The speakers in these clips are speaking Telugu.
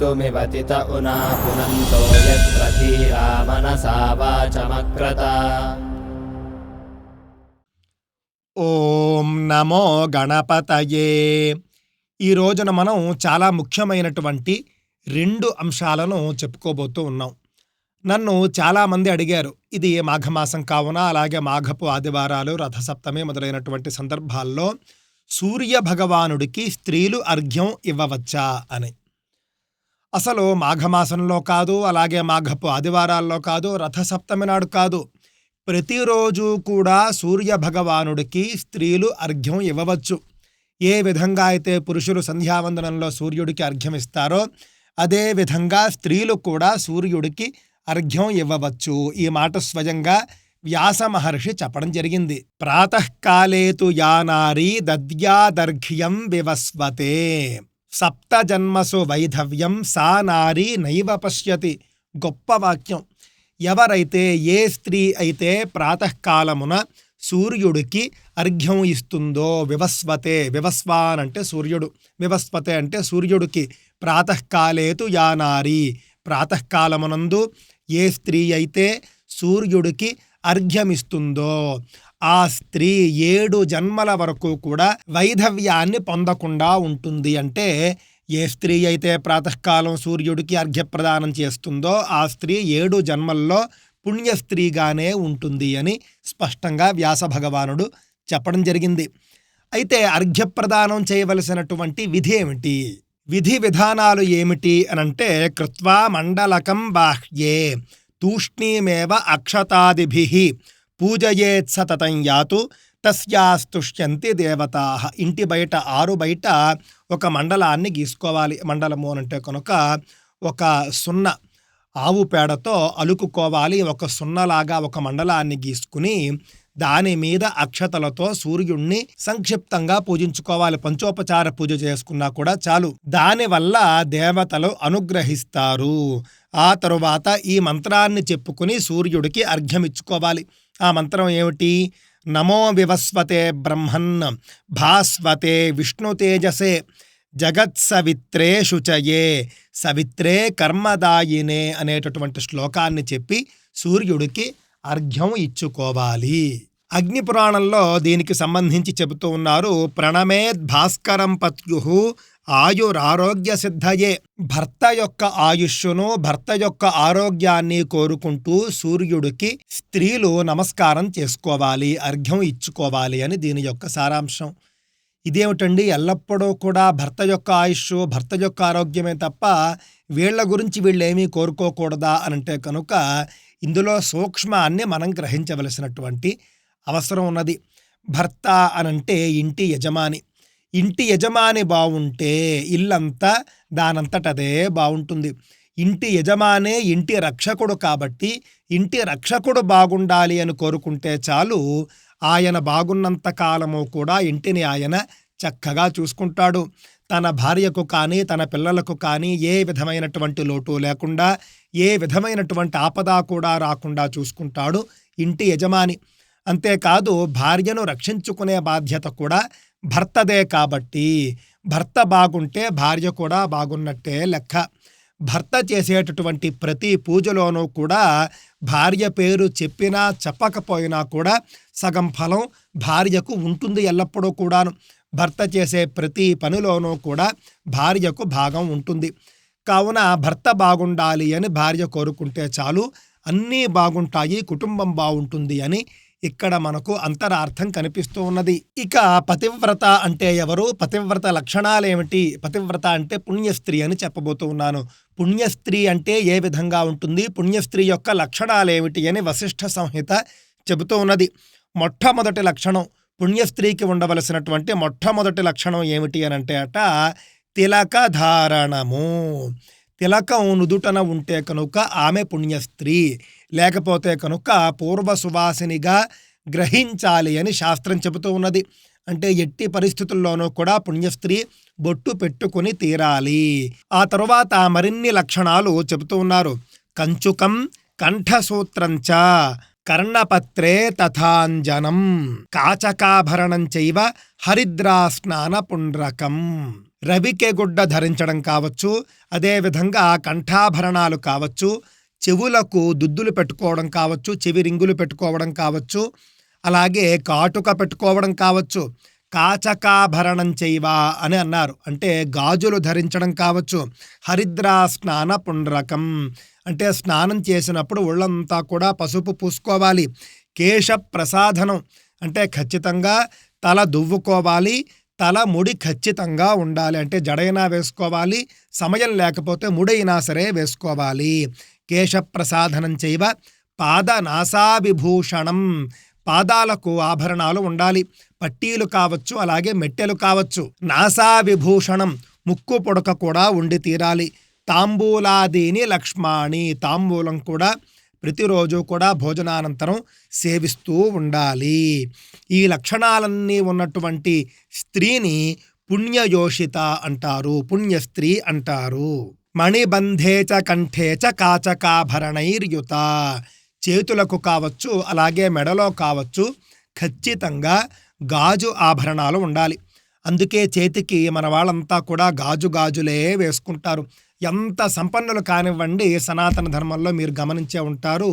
मृत्युमिवतित उना पुनन्तो यत्र धीरा मनसा वाचमक्रत ఓం నమో గణపతయే ఈ రోజున మనం చాలా ముఖ్యమైనటువంటి రెండు అంశాలను చెప్పుకోబోతూ ఉన్నాం నన్ను చాలామంది అడిగారు ఇది మాఘమాసం కావున అలాగే మాఘపు ఆదివారాలు రథసప్తమి మొదలైనటువంటి సందర్భాల్లో సూర్య భగవానుడికి స్త్రీలు అర్ఘ్యం ఇవ్వవచ్చా అని అసలు మాఘమాసంలో కాదు అలాగే మాఘపు ఆదివారాల్లో కాదు రథసప్తమి నాడు కాదు. ప్రతిరోజు కూడా సూర్య భగవానుడికి స్త్రీలు అర్ఘ్యం ఇవ్వవచ్చు. ఏ విధంగా అయితే పురుషులు సంధ్యావందనంలో సూర్యుడికి అర్ఘ్యం ఇస్తారో అదే విధంగా స్త్రీలు కూడా సూర్యుడికి అర్ఘ్యం ఇవ్వవచ్చు. ఈ మాట స్వయంగా వ్యాస మహర్షి చెప్పడం జరిగింది. ప్రాతకాలేతు యానారీ దద్యాదర్ఘ్యం వివస్వతే. సప్త జన్మసు వైధవ్యం సా నారీ నైవ పశ్యతి. గొప్ప వాక్యం. ఎవరైతే ఏ స్త్రీ అయితే ప్రాతకాలమున సూర్యుడికి అర్ఘ్యం ఇస్తుందో వివస్వతే వివస్వాన్ అంటే సూర్యుడు వివస్వతే అంటే సూర్యుడికి ప్రాతకాలేతు యానారి ప్రాతకాలమునందు ఏ స్త్రీ అయితే సూర్యుడికి అర్ఘ్యమిస్తుందో ఆ స్త్రీ ఏడు జన్మల వరకు కూడా వైధవ్యాన్ని పొందకుండా ఉంటుంది. అంటే ఏ స్త్రీ అయితే ప్రాతకాలం సూర్యుడికి అర్ఘ్యప్రదానం చేస్తుందో ఆ స్త్రీ ఏడు జన్మల్లో పుణ్య స్త్రీగానే ఉంటుంది అని స్పష్టంగా వ్యాస భగవానుడు చెప్పడం జరిగింది. అయితే అర్ఘ్యప్రదానం చేయవలసినటువంటి విధి ఏమిటి? విధి విధానాలు ఏమిటి అనంటే కృత్వా మండలకం బాహ్యే తూష్ణీమేవ అక్షతాదిభి పూజయేత్ సతతం యాతు తస్యాస్తుష్యంతి దేవతా ఇంటి బయట ఆరు బయట ఒక మండలాన్ని గీసుకోవాలి మండలము అంటే కనుక ఒక సున్నా ఆవు పేడతో అలుకుకోవాలి. ఒక సున్నలాగా ఒక మండలాన్ని గీసుకుని దాని మీద అక్షతలతో సూర్యుణ్ణి సంక్షిప్తంగా పూజించుకోవాలి. పంచోపచార పూజ చేసుకున్నా కూడా చాలు. దానివల్ల దేవతలు అనుగ్రహిస్తారు. ఆ తరువాత ఈ మంత్రాన్ని చెప్పుకుని సూర్యుడికి అర్ఘ్యమిచ్చుకోవాలి. ఆ మంత్రం ఏమిటి? నమో వివస్వతే బ్రహ్మన్ భాస్వతే విష్ణు తేజసే జగత్సవిత్రే శుచయే సవిత్రే కర్మదాయినే అనేటటువంటి శ్లోకాన్ని చెప్పి సూర్యుడికి అర్ఘ్యం ఇచ్చుకోవాలి. అగ్ని పురాణంలో దీనికి సంబంధించి చెబుతూ ఉన్నారు ప్రణమేద్ భాస్కరం పత్యు ఆయురారోగ్య సిద్ధయే. భర్త యొక్క ఆయుష్ను భర్త యొక్క ఆరోగ్యాన్ని కోరుకుంటూ సూర్యుడికి స్త్రీలు నమస్కారం చేసుకోవాలి అర్ఘ్యం ఇచ్చుకోవాలి అని దీని యొక్క సారాంశం. ఇదేమిటండి? ఎల్లప్పుడూ కూడా భర్త యొక్క ఆయుష్ భర్త యొక్క ఆరోగ్యమే తప్ప వీళ్ళ గురించి వీళ్ళేమీ కోరుకోకూడదా అనంటే కనుక ఇందులో సూక్ష్మాన్ని మనం గ్రహించవలసినటువంటి అవసరం ఉన్నది. భర్త అనంటే ఇంటి యజమాని. ఇంటి యజమాని బాగుంటే ఇల్లంతా దానంతటదే బాగుంటుంది ఇంటి యజమానే ఇంటి రక్షకుడు కాబట్టి ఇంటి రక్షకుడు బాగుండాలి అని కోరుకుంటే చాలు ఆయన బాగున్నంత కాలము కూడా ఇంటిని ఆయన చక్కగా చూసుకుంటాడు. తన భార్యకు కానీ తన పిల్లలకు కానీ ఏ విధమైనటువంటి లోటు లేకుండా ఏ విధమైనటువంటి ఆపద కూడా రాకుండా చూసుకుంటాడు ఇంటి యజమాని. అంతేకాదు భార్యను రక్షించుకునే బాధ్యత కూడా భర్తదే కాబట్టి భర్త బాగుంటే భార్య కూడా బాగున్నట్టే లెక్క. భర్త చేసేటటువంటి ప్రతి పూజలోనూ కూడా భార్య పేరు చెప్పినా చెప్పకపోయినా కూడా సగం ఫలం భార్యకు ఉంటుంది ఎల్లప్పుడూ కూడాను. భర్త చేసే ప్రతి పనిలోనూ కూడా భార్యకు భాగం ఉంటుంది. కావున భర్త బాగుండాలి అని భార్య కోరుకుంటే చాలు అన్నీ బాగుంటాయి కుటుంబం బాగుంటుంది అని ఇక్కడ మనకు అంతరార్థం కనిపిస్తూ ఉన్నది. ఇక పతివ్రత అంటే ఎవరు? పతివ్రత లక్షణాలేమిటి పతివ్రత అంటే పుణ్యస్త్రీ అని చెప్పబోతూ ఉన్నాను. పుణ్యస్త్రీ అంటే ఏ విధంగా ఉంటుంది? పుణ్యస్త్రీ యొక్క లక్షణాలేమిటి అని వశిష్ఠ సంహిత చెబుతూ ఉన్నది. మొట్టమొదటి లక్షణం పుణ్యస్త్రీకి ఉండవలసినటువంటి మొట్టమొదటి లక్షణం ఏమిటి అని అంటే అట తిలక ధారణము. తిలకం నుదుటన ఉంటే కనుక ఆమె పుణ్యస్త్రీ. లేకపోతే కనుక పూర్వ సువాసినిగా గ్రహించాలి అని శాస్త్రం చెబుతూ ఉన్నది. అంటే ఎట్టి పరిస్థితుల్లోనూ కూడా పుణ్యస్త్రీ బొట్టు పెట్టుకుని తీరాలి. ఆ తరువాత మరిన్ని లక్షణాలు చెబుతూ ఉన్నారు. కంచుకం కంఠసూత్రంచ కర్ణపత్రే తథాంజనం కాచకాభరణం చైవ హరిద్రాస్నాన పుండ్రకం. రవికె గుడ్డ ధరించడం కావచ్చు అదేవిధంగా కంఠాభరణాలు కావచ్చు చెవులకు దుద్దులు పెట్టుకోవడం కావచ్చు చెవి రింగులు పెట్టుకోవడం కావచ్చు అలాగే కాటుక పెట్టుకోవడం కావచ్చు. కాచకాభరణం చేయవా అని అన్నారు. అంటే గాజులు ధరించడం కావచ్చు. హరిద్రా స్నాన పుండ్రకం. అంటే స్నానం చేసినప్పుడు ఒళ్ళంతా కూడా పసుపు పూసుకోవాలి. కేశ ప్రసాధనం అంటే ఖచ్చితంగా తల దువ్వుకోవాలి. తల ముడి ఖచ్చితంగా ఉండాలి. అంటే జడైనా వేసుకోవాలి. సమయం లేకపోతే ముడైనా సరే వేసుకోవాలి. కేశప్రసాధనం చేయవ. పాదనాసాభిభూషణం. పాదాలకు ఆభరణాలు ఉండాలి. పట్టీలు కావచ్చు అలాగే మెట్టెలు కావచ్చు. నాసా విభూషణం ముక్కు పొడక కూడా ఉండి తీరాలి. తాంబూలాదీని లక్ష్మాణి. తాంబూలం కూడా ప్రతిరోజు కూడా భోజనానంతరం సేవిస్తూ ఉండాలి. ఈ లక్షణాలన్నీ ఉన్నటువంటి స్త్రీని పుణ్యయోషిత అంటారు. పుణ్య స్త్రీ అంటారు. మణిబంధే చ కంఠే చ కాచకాభరణైర్యుత. చేతులకు కావచ్చు అలాగే మెడలో కావచ్చు ఖచ్చితంగా గాజు ఆభరణాలు ఉండాలి. అందుకే చేతికి మన వాళ్ళంతా కూడా గాజు గాజులే వేసుకుంటారు. ఎంత సంపన్నులు కానివ్వండి సనాతన ధర్మంలో మీరు గమనించే ఉంటారు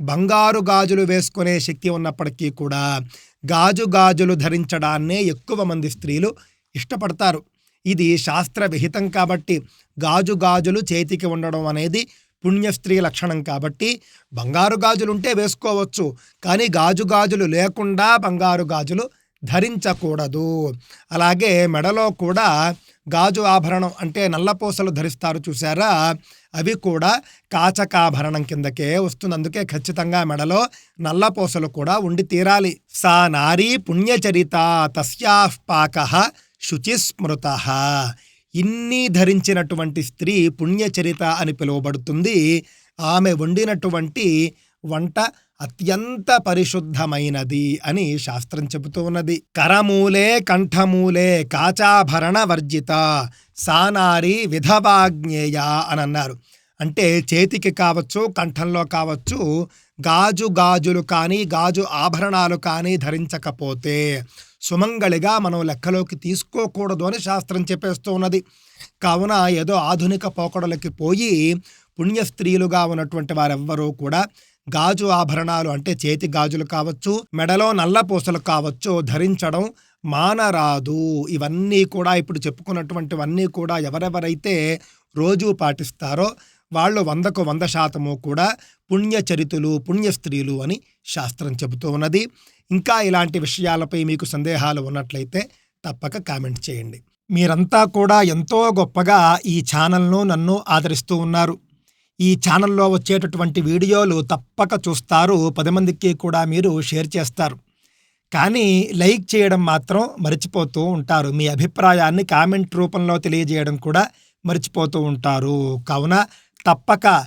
బంగారు గాజులు వేసుకునే శక్తి ఉన్నప్పటికీ కూడా గాజు గాజులు ధరించడాన్నే ఎక్కువ మంది స్త్రీలు ఇష్టపడతారు. ఇది శాస్త్ర విహితం కాబట్టి గాజు గాజులు చేతికి ఉండడం అనేది పుణ్యస్త్రీ లక్షణం కాబట్టి బంగారు గాజులు ఉంటే వేసుకోవచ్చు కానీ గాజు గాజులు లేకుండా బంగారు గాజులు ధరించకూడదు. అలాగే మెడలో కూడా గాజు ఆభరణం అంటే నల్లపూసలు ధరిస్తారు చూసారా అవి కూడా కాచకాభరణం కిందకే వస్తుంది. అందుకే ఖచ్చితంగా మెడలో నల్లపూసలు కూడా ఉండి తీరాలి. సా నారీ పుణ్యచరిత తస్యాపాక శుచిస్మృత. ఇన్ని ధరించినటువంటి స్త్రీ పుణ్యచరిత అని పిలువబడుతుంది. ఆమె వండినటువంటి వంట అత్యంత పరిశుద్ధమైనది అని శాస్త్రం చెబుతూ ఉన్నది. కరమూలే కంఠమూలే కాచాభరణ వర్జిత సానారి విధవాజ్ఞేయ అని అన్నారు. అంటే చేతికి కావచ్చు కంఠంలో కావచ్చు గాజు గాజులు కానీ గాజు ఆభరణాలు కానీ ధరించకపోతే సుమంగళిగా మనం లెక్కలోకి తీసుకోకూడదు అని శాస్త్రం చెప్పేస్తూ ఉన్నది. కావున ఏదో ఆధునిక పోకడలకి పోయి పుణ్య స్త్రీలుగా ఉన్నటువంటి వారెవ్వరూ కూడా గాజు ఆభరణాలు అంటే చేతి గాజులు కావచ్చు మెడలో నల్ల పూసలు కావచ్చు ధరించడం మానరాదు. ఇవన్నీ కూడా ఇప్పుడు చెప్పుకున్నటువంటివన్నీ కూడా ఎవరెవరైతే రోజు పాటిస్తారో వాళ్ళు వందకు వంద శాతము కూడా పుణ్యచరితులు పుణ్య స్త్రీలు అని శాస్త్రం చెబుతూ ఉన్నది. ఇంకా ఇలాంటి విషయాలపై మీకు సందేహాలు ఉన్నట్లయితే తప్పక కామెంట్ చేయండి. మీరంతా కూడా ఎంతో గొప్పగా ఈ ఛానల్ను నన్ను ఆదరిస్తూ ఉన్నారు. ఈ ఛానల్లో వచ్చేటటువంటి వీడియోలు తప్పక చూస్తారు. పది మందికి కూడా మీరు షేర్ చేస్తారు. కానీ లైక్ చేయడం మాత్రం మర్చిపోతూ ఉంటారు. మీ అభిప్రాయాన్ని కామెంట్ రూపంలో తెలియజేయడం కూడా మర్చిపోతూ ఉంటారు. కావున తప్పక